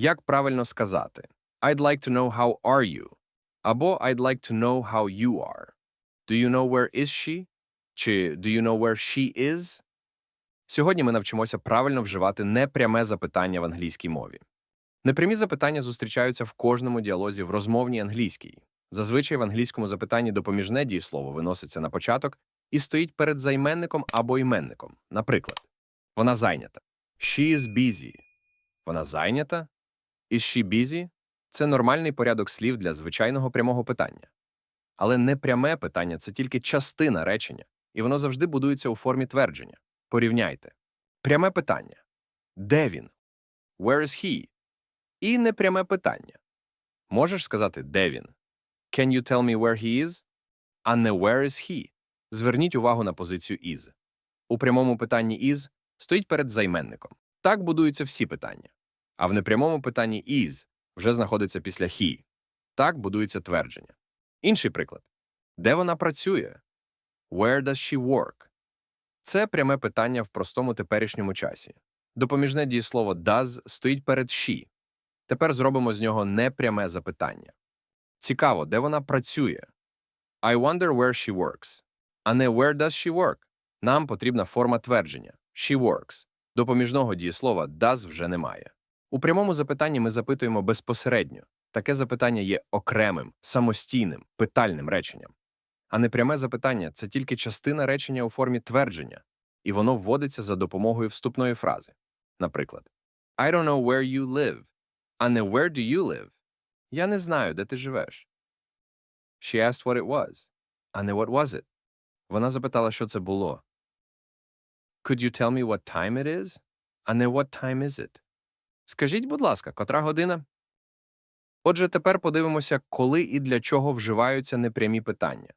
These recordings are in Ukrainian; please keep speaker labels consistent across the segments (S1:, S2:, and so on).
S1: Як правильно сказати? I'd like to know how are you? Або I'd like to know how you are. Do you know where is she? Чи do you know where she is? Сьогодні ми навчимося правильно вживати непряме запитання в англійській мові. Непрямі запитання зустрічаються в кожному діалозі в розмовній англійській. Зазвичай в англійському запитанні допоміжне дієслово виноситься на початок і стоїть перед займенником або іменником. Наприклад, вона зайнята. She is busy. Вона зайнята. Is she busy? Це нормальний порядок слів для звичайного прямого питання. Але непряме питання це тільки частина речення, і воно завжди будується у формі твердження. Порівняйте. Пряме питання. Де він? Where is he? І непряме питання. Можеш сказати, де він? Can you tell me where he is? А не where is he? Зверніть увагу на позицію is. У прямому питанні is стоїть перед займенником. Так будуються всі питання. А в непрямому питанні is вже знаходиться після he. Так будується твердження. Інший приклад. Де вона працює? Where does she work? Це пряме питання в простому теперішньому часі. Допоміжне дієслово does стоїть перед she. Тепер зробимо з нього непряме запитання. Цікаво, де вона працює? I wonder where she works. А не where does she work? Нам потрібна форма твердження she works. Допоміжного дієслова does вже немає. У прямому запитанні ми запитуємо безпосередньо. Таке запитання є окремим, самостійним, питальним реченням. А непряме запитання це тільки частина речення у формі твердження, і воно вводиться за допомогою вступної фрази. Наприклад, I don't know where you live, а не where do you live? Я не знаю, де ти живеш. She asked what it was, а не what was it? Вона запитала, що це було. Could you tell me what time it is? А не what time is it? Скажіть, будь ласка, котра година? Отже, тепер подивимося, коли і для чого вживаються непрямі питання.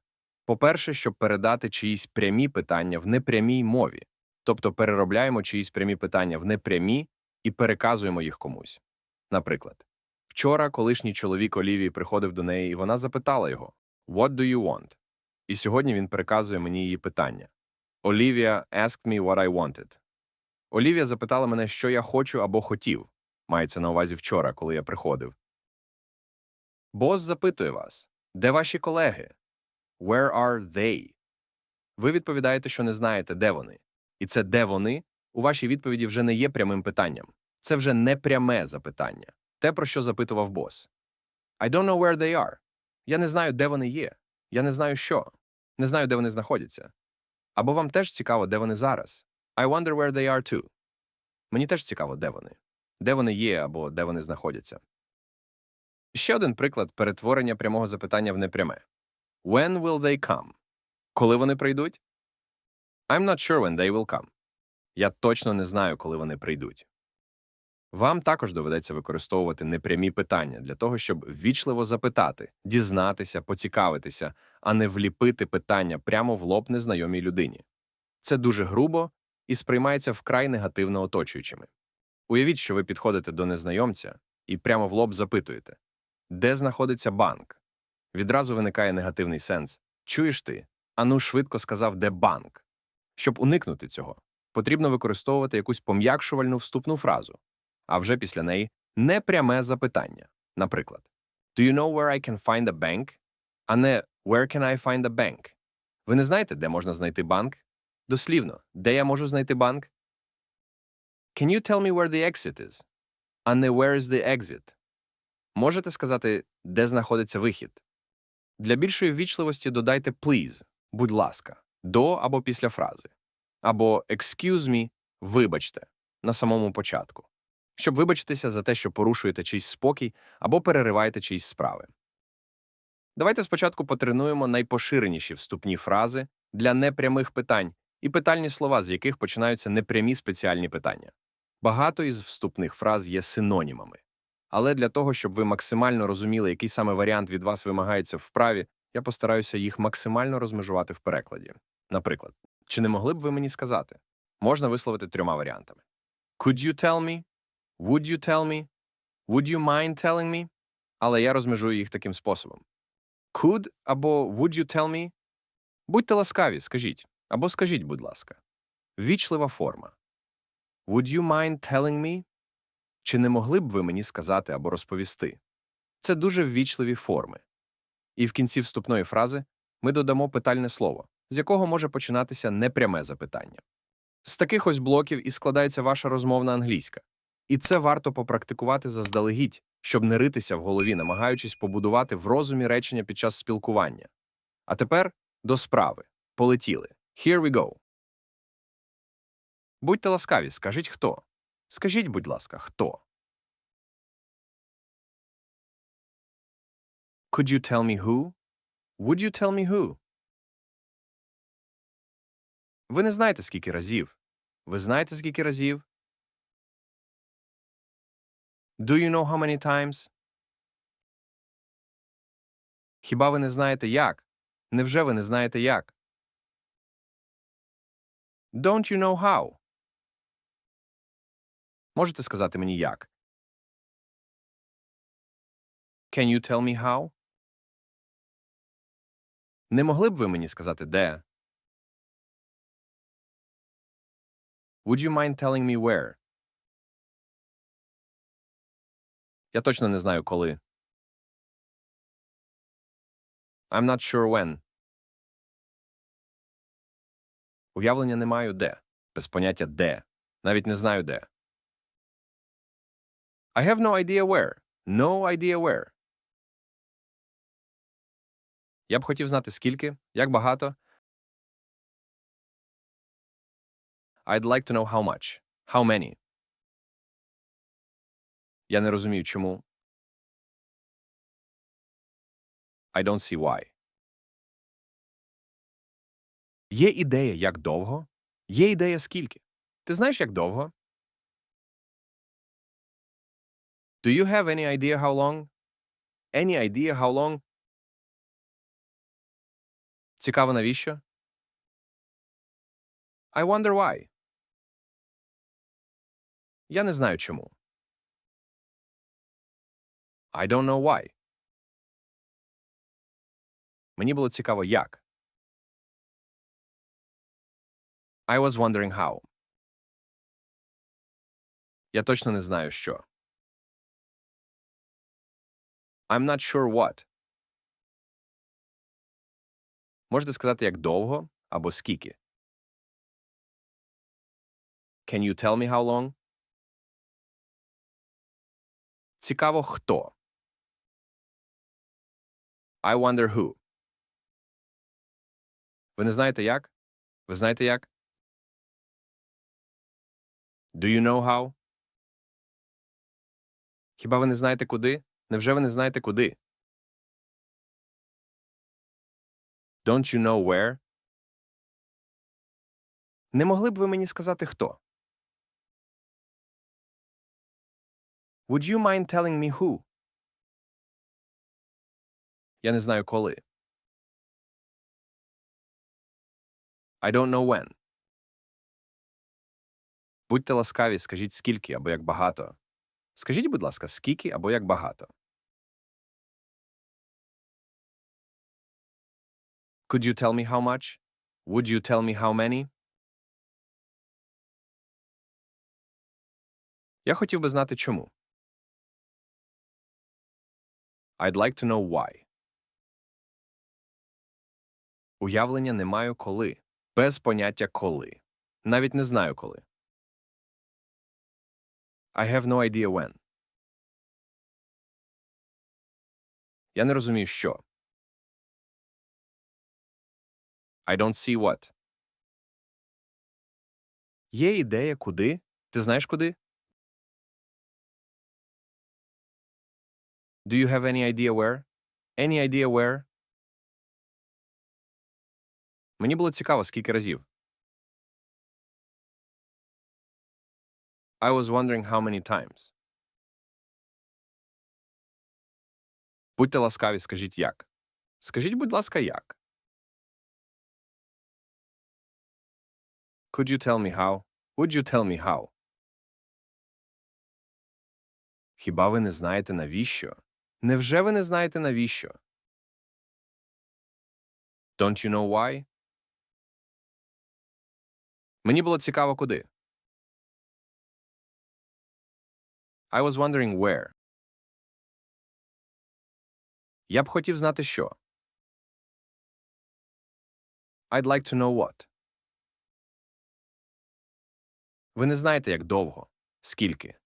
S1: По-перше, щоб передати чиїсь прямі питання в непрямій мові, тобто переробляємо чиїсь прямі питання в непрямі і переказуємо їх комусь. Наприклад, вчора колишній чоловік Олівії приходив до неї, і вона запитала його What do you want? І сьогодні він переказує мені її питання. Олівія asked me what I wanted. Олівія запитала мене, що я хочу або хотів. Мається на увазі вчора, коли я приходив. Бос запитує вас, де ваші колеги? Where are they? Ви відповідаєте, що не знаєте, де вони. І це де вони у вашій відповіді вже не є прямим питанням. Це вже не пряме запитання. Те, про що запитував бос. I don't know where they are. Я не знаю, де вони є. Я не знаю що. Не знаю, де вони знаходяться. Або вам теж цікаво, де вони зараз. I wonder where they are too. Мені теж цікаво, де вони. Де вони є або де вони знаходяться. Ще один приклад перетворення прямого запитання в непряме. When will they come? Коли вони прийдуть? I'm not sure when they will come. Я точно не знаю, коли вони прийдуть. Вам також доведеться використовувати непрямі питання для того, щоб ввічливо запитати, дізнатися, поцікавитися, а не вліпити питання прямо в лоб незнайомій людині. Це дуже грубо і сприймається вкрай негативно оточуючими. Уявіть, що ви підходите до незнайомця і прямо в лоб запитуєте, де знаходиться банк? Відразу виникає негативний сенс. Чуєш ти? Ану швидко сказав, де банк. Щоб уникнути цього, потрібно використовувати якусь пом'якшувальну вступну фразу, а вже після неї непряме запитання. Наприклад, Do you know where I can find a bank? А не Where can I find a bank? Ви не знаєте, де можна знайти банк? Дослівно, де я можу знайти банк? Can you tell me where the exit is? А не where is the exit? Можете сказати, де знаходиться вихід? Для більшої ввічливості додайте please, будь ласка, до або після фрази. Або excuse me, вибачте, на самому початку. Щоб вибачитися за те, що порушуєте чийсь спокій або перериваєте чиїсь справи. Давайте спочатку потренуємо найпоширеніші вступні фрази для непрямих питань і питальні слова, з яких починаються непрямі спеціальні питання. Багато із вступних фраз є синонімами. Але для того, щоб ви максимально розуміли, який саме варіант від вас вимагається в вправі, я постараюся їх максимально розмежувати в перекладі. Наприклад, чи не могли б ви мені сказати? Можна висловити трьома варіантами: Could you tell me? Would you tell me? Would you mind telling me? Але я розмежую їх таким способом: Could або would you tell me? Будьте ласкаві, скажіть, або скажіть, будь ласка. Вічлива форма. Would you mind telling me? Чи не могли б ви мені сказати або розповісти? Це дуже ввічливі форми. І в кінці вступної фрази ми додамо питальне слово, з якого може починатися непряме запитання. З таких ось блоків і складається ваша розмовна англійська. І це варто попрактикувати заздалегідь, щоб не ритися в голові, намагаючись побудувати в розумі речення під час спілкування. А тепер до справи. Полетіли. Here we go. Будьте ласкаві, скажіть хто. Скажіть, будь ласка, хто. Could you tell me who? Would you tell me who? Ви не знаєте, скільки разів. Ви знаєте, скільки разів? Do you know how many times? Хіба ви не знаєте як? Невже ви не знаєте як? Don't you know how? Можете сказати мені як? Can you tell me how? Не могли б ви мені сказати де? Would you mind telling me where? Я точно не знаю коли. I'm not sure when. Уявлення не маю де. Без поняття де. Навіть не знаю де. I have no idea where. No idea where. Я б хотів знати скільки, як багато. I'd like to know how much. How many. Я не розумію чому. I don't see why. Є ідея, як довго? Є ідея скільки? Ти знаєш, як довго? Do you have any idea how long? Any idea how long? Цікаво, навіщо? I wonder why. Я не знаю чому. I don't know why. Мені було цікаво, як. I was wondering how. Я точно не знаю, що. I'm not sure what. Можете сказати, як довго або скільки. Can you tell me how long? Цікаво, хто. I wonder who. Ви не знаєте як? Ви знаєте як? Do you know how? Хіба ви не знаєте куди? Невже ви не знаєте куди? Don't you know where? Не могли б ви мені сказати хто? Would you mind telling me who? Я не знаю коли. I don't know when. Будьте ласкаві, скажіть скільки або як багато. Скажіть, будь ласка, скільки або як багато. Could you tell me how much? Would you tell me how many? Я хотів би знати чому. I'd like to know why. Уявлення не маю коли. Без поняття коли. Навіть не знаю коли. I have no idea when. Я не розумію, що. I don't see what. Є ідея куди? Ти знаєш куди? Do you have any idea where? Any idea where? Мені було цікаво, скільки разів. I was wondering how many times. Будьте ласкаві, скажіть як. Скажіть, будь ласка, як. Could you tell me how? Would you tell me how? Хіба ви не знаєте навіщо? Невже ви не знаєте навіщо? Don't you know why? Мені було цікаво куди. I was wondering where. Я б хотів знати, що. I'd like to know what. Ви не знаєте, як довго. Скільки.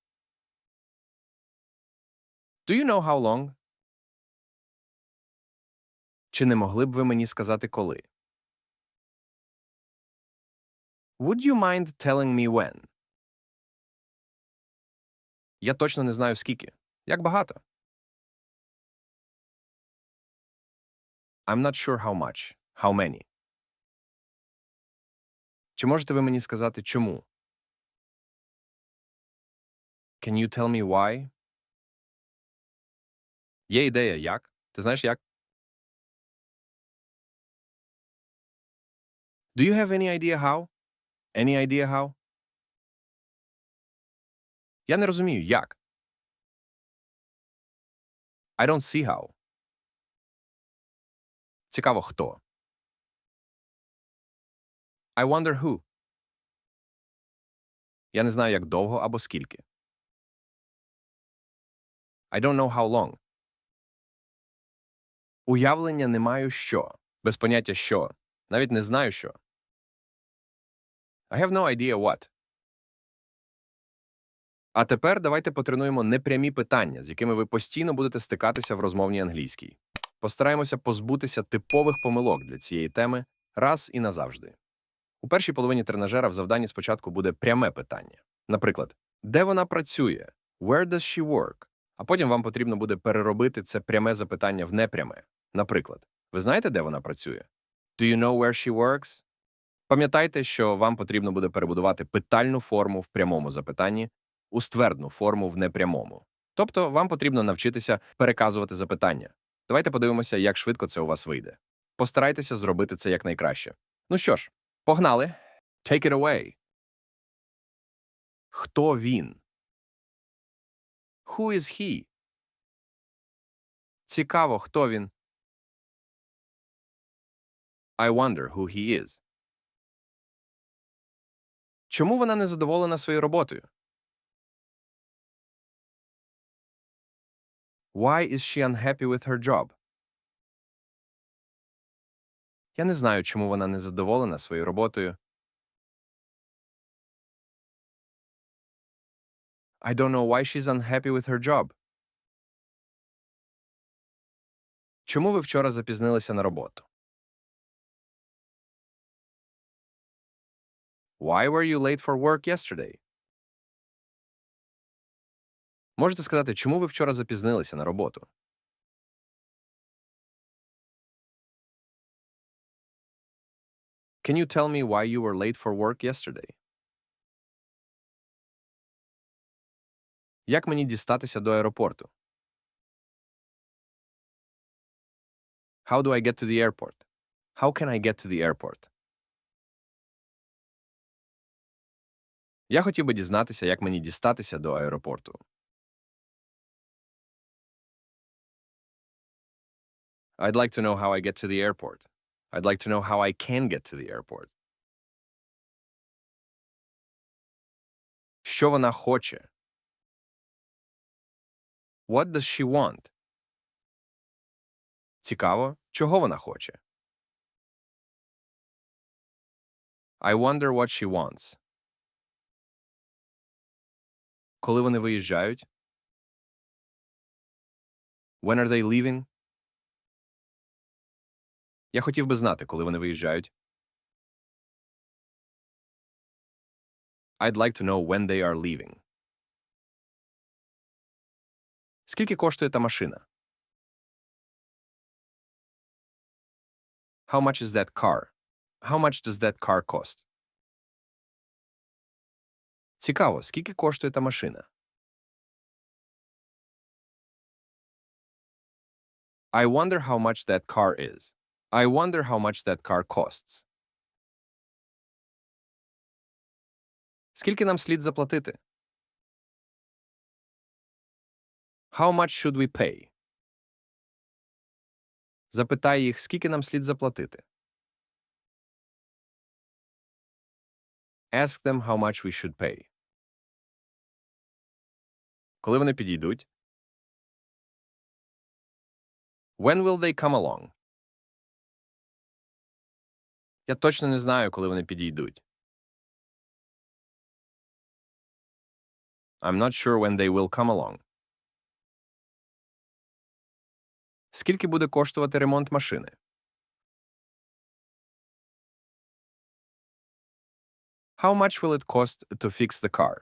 S1: Do you know how long? Чи не могли б ви мені сказати коли? Would you mind telling me when? Я точно не знаю скільки. Як багато? I'm not sure how much. How many? Чи можете ви мені сказати чому? Can you tell me why? Є ідея як? Ти знаєш як? Do you have any idea how? Any idea how? Я не розумію, як. I don't see how. Цікаво, хто. I wonder who. Я не знаю, як довго або скільки. I don't know how long. Уявлення не маю що. Без поняття що. Навіть не знаю що. I have no idea what. А тепер давайте потренуємо непрямі питання, з якими ви постійно будете стикатися в розмовній англійській. Постараємося позбутися типових помилок для цієї теми раз і назавжди. У першій половині тренажера в завданні спочатку буде пряме питання. Наприклад, де вона працює? Where does she work? А потім вам потрібно буде переробити це пряме запитання в непряме. Наприклад, ви знаєте, де вона працює? Do you know where she works? Пам'ятайте, що вам потрібно буде перебудувати питальну форму в прямому запитанні у ствердну форму в непрямому. Тобто вам потрібно навчитися переказувати запитання. Давайте подивимося, як швидко це у вас вийде. Постарайтеся зробити це якнайкраще. Ну що ж, погнали. Take it away. Хто він? Who is he? Цікаво, хто він. I wonder who he is. Чому вона не задоволена своєю роботою? Why is she unhappy with her job? Я не знаю, чому вона не задоволена своєю роботою. I don't know why she's unhappy with her job. Чому ви вчора запізнилися на роботу? Why were you late for work yesterday? Можете сказати, чому ви вчора запізнилися на роботу? Can you tell me why you were late for work yesterday? Як мені дістатися до аеропорту? How do I get to the airport? How can I get to the airport? Я хотів би дізнатися, як мені дістатися до аеропорту. I'd like to know how I get to the airport. I'd like to know how I can get to the airport. Що вона хоче? What does she want? Цікаво, чого вона хоче? I wonder what she wants. Коли вони виїжджають? When are they leaving? Я хотів би знати, коли вони виїжджають. I'd like to know when they are leaving. Скільки коштує та машина? How much is that car? How much does that car cost? Цікаво, скільки коштує та машина? I wonder how much that car is. I wonder how much that car costs. Скільки нам слід заплатити? How much should we pay? Запитай їх, скільки нам слід заплатити. Ask them how much we should pay. Коли вони підійдуть? When will they come along? Я точно не знаю, коли вони підійдуть. I'm not sure when they will come along. Скільки буде коштувати ремонт машини? How much will it cost to fix the car?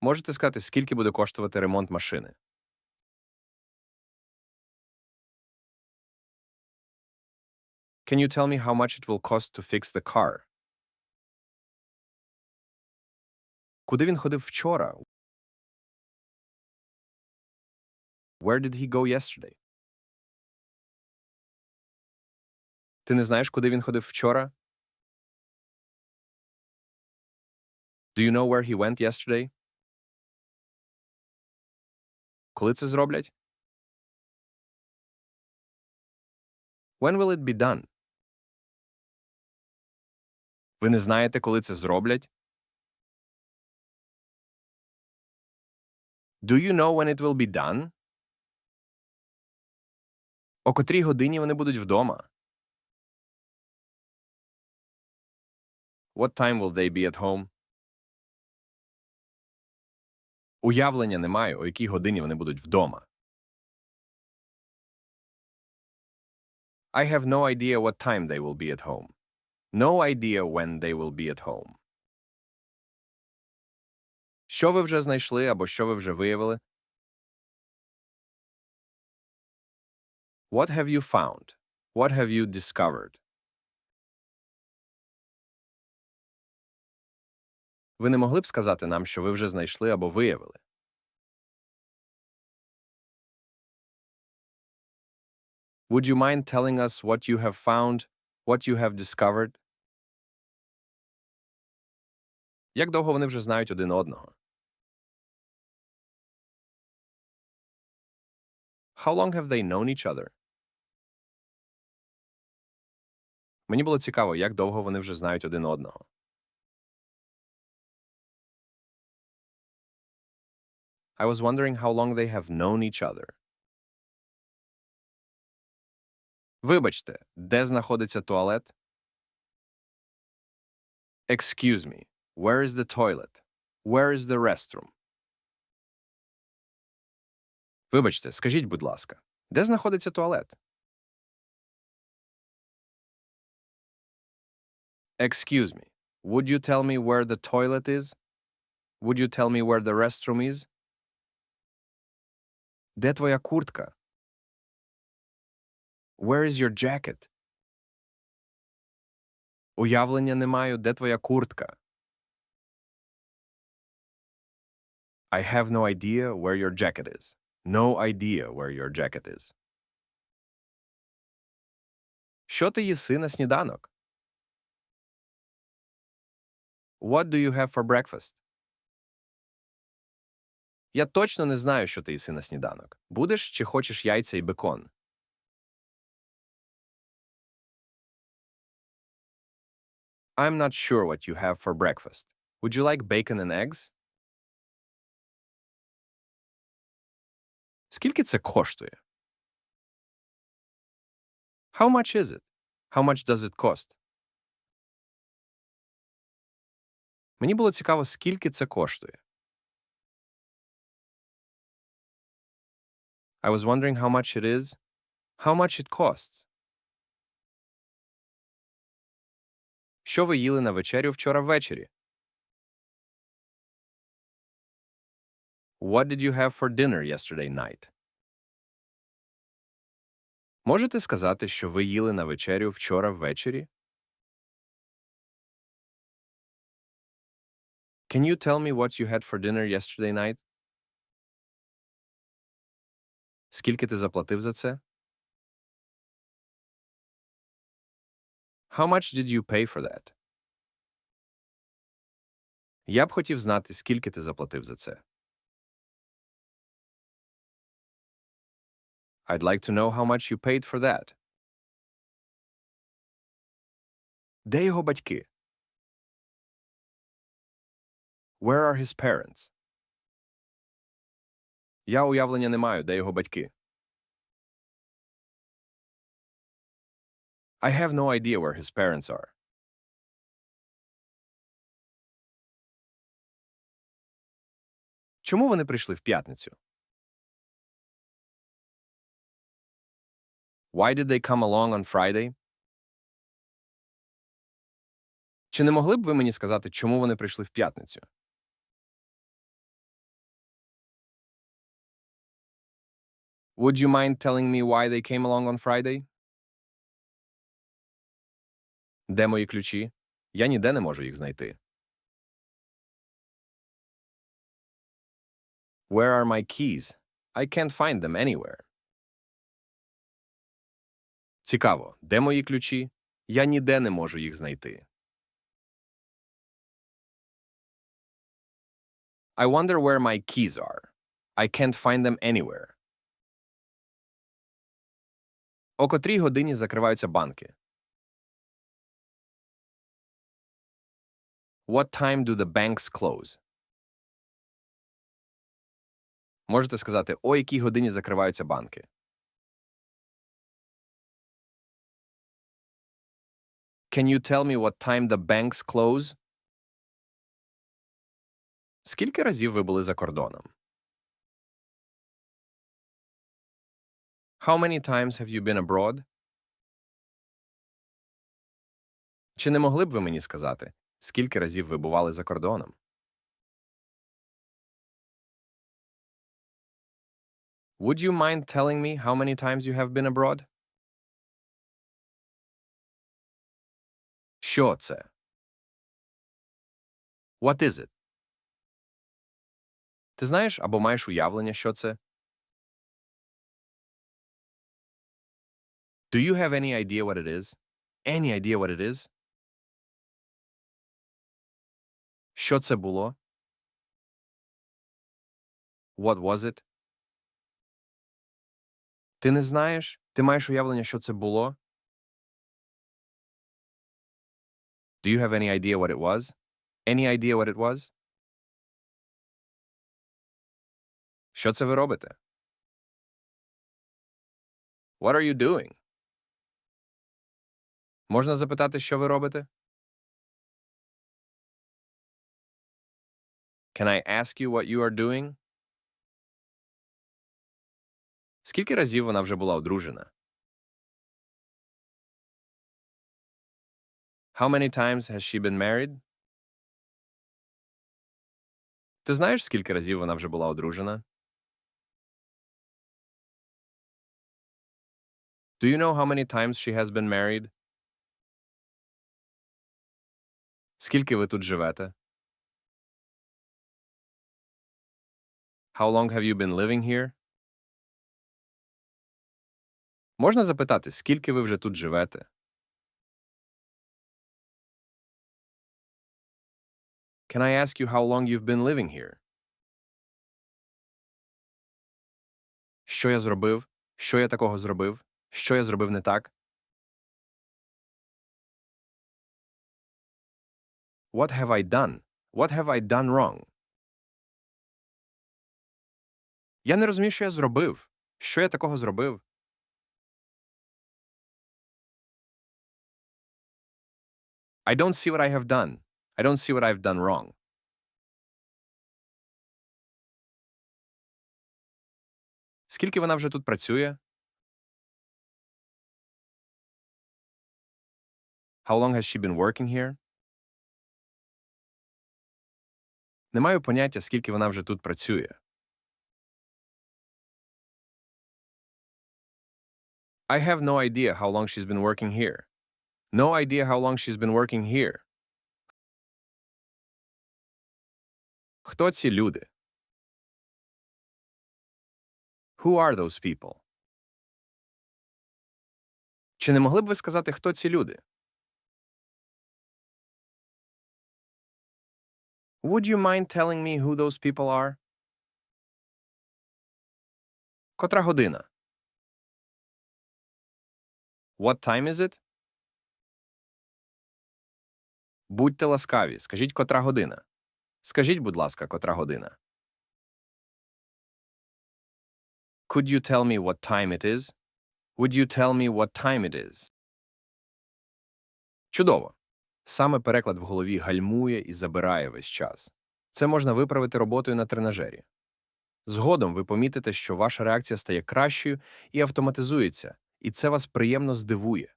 S1: Можете сказати, скільки буде коштувати ремонт машини? Can you tell me how much it will cost to fix the car? Куди він ходив вчора? Where did he go yesterday? Ти не знаєш, куди він ходив вчора? Do you know where he went yesterday? Коли це зроблять? When will it be done? Ви не знаєте, коли це зроблять? Do you know when it will be done? О котрій годині вони будуть вдома? What time will they be at home? Уявлення не маю, о якій годині вони будуть вдома. I have no idea what time they will be at home. No idea when they will be at home. Що ви вже знайшли або що ви вже виявили? What have you found? What have you discovered? Ви не могли б сказати нам, що ви вже знайшли або виявили? Would you mind telling us what you have found, what you have discovered? Як довго вони вже знають один одного? How long have they known each other? Мені було цікаво, як довго вони вже знають один одного. I was wondering how long they have known each other. Вибачте, де знаходиться туалет? Excuse me, where is the toilet? Where is the restroom? Вибачте, скажіть, будь ласка, де знаходиться туалет? Excuse me, would you tell me where the toilet is? Would you tell me where the restroom is? Де твоя куртка? Where is your jacket? Уявлення не маю, де твоя куртка. I have no idea where your jacket is. No idea where your jacket is. Що ти їси на сніданок? What do you have for breakfast? Я точно не знаю, що ти їси на сніданок. Будеш чи хочеш яйця і бекон? I'm not sure what you have for breakfast. Would you like bacon and eggs? Скільки це коштує? How much is it? How much does it cost? Мені було цікаво, скільки це коштує. I was wondering how much it is, how much it costs. Що ви їли на вечерю вчора ввечері? What did you have for dinner yesterday night? Можете сказати, що ви їли на вечерю вчора ввечері? Can you tell me what you had for dinner yesterday night? Скільки ти заплатив за це? How much did you pay for that? Я б хотів знати, скільки ти заплатив за це. I'd like to know how much you paid for that. Де його батьки? Where are his parents? Я уявлення не маю, де його батьки. I have no idea where his parents are. Чому вони прийшли в п'ятницю? Why did they come along on Friday? Чи не могли б ви мені сказати, чому вони прийшли в п'ятницю? Would you mind telling me why they came along on Friday? Де мої ключі? Я ніде не можу їх знайти. Where are my keys? I can't find them anywhere. Цікаво, де мої ключі? Я ніде не можу їх знайти. I wonder where my keys are. I can't find them anywhere. О котрій годині закриваються банки? What time do the banks close? Можете сказати, о якій годині закриваються банки. Can you tell me what time the banks close? Скільки разів ви були за кордоном? How many times have you been abroad? Чи не могли б ви мені сказати, скільки разів ви бували за кордоном? Would you mind telling me how many times you have been abroad? Що це? What is it? Ти знаєш або маєш уявлення, що це? Do you have any idea what it is? Any idea what it is? Що це було? What was it? Ти не знаєш? Ти маєш уявлення, що це було? Do you have any idea what it was? Any idea what it was? Що це ви робите? What are you doing? Можна запитати, що ви робите? Can I ask you what you are doing? Скільки разів вона вже була одружена? How many times has she been married? Ти знаєш, скільки разів вона вже була одружена? Do you know how many times she has been married? Скільки ви тут живете? How long have you been living here? Можна запитати, скільки ви вже тут живете? Can I ask you how long you've been living here? Що я зробив? Що я такого зробив? Що я зробив не так? What have I done? What have I done wrong? Я не розумію, що я зробив. Що я такого зробив? I don't see what I have done. I don't see what I've done wrong. Скільки вона вже тут працює? How long has she been working here? Не маю поняття, скільки вона вже тут працює. I have no idea how long she's been working here. No idea how long she's been working here. Хто ці люди? Who are those people? Чи не могли б ви сказати, хто ці люди? Would you mind telling me who those people are? Котра година? What time is it? Будьте ласкаві, скажіть, котра година. Скажіть, будь ласка, котра година? Could you tell me what time it is? Would you tell me what time it is? Чудово. Саме переклад в голові гальмує і забирає весь час. Це можна виправити роботою на тренажері. Згодом ви помітите, що ваша реакція стає кращою і автоматизується, і це вас приємно здивує.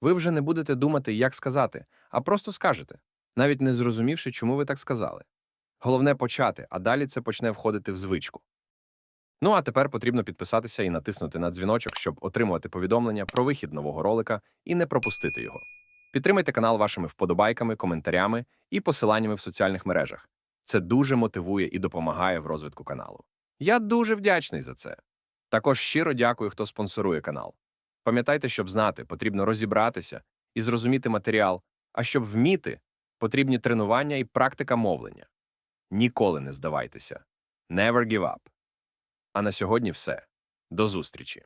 S1: Ви вже не будете думати, як сказати, а просто скажете, навіть не зрозумівши, чому ви так сказали. Головне почати, а далі це почне входити в звичку. Ну а тепер потрібно підписатися і натиснути на дзвіночок, щоб отримувати повідомлення про вихід нового ролика і не пропустити його. Підтримайте канал вашими вподобайками, коментарями і посиланнями в соціальних мережах. Це дуже мотивує і допомагає в розвитку каналу. Я дуже вдячний за це. Також щиро дякую, хто спонсорує канал. Пам'ятайте, щоб знати, потрібно розібратися і зрозуміти матеріал, а щоб вміти, потрібні тренування і практика мовлення. Ніколи не здавайтеся. Never give up. А на сьогодні все. До зустрічі!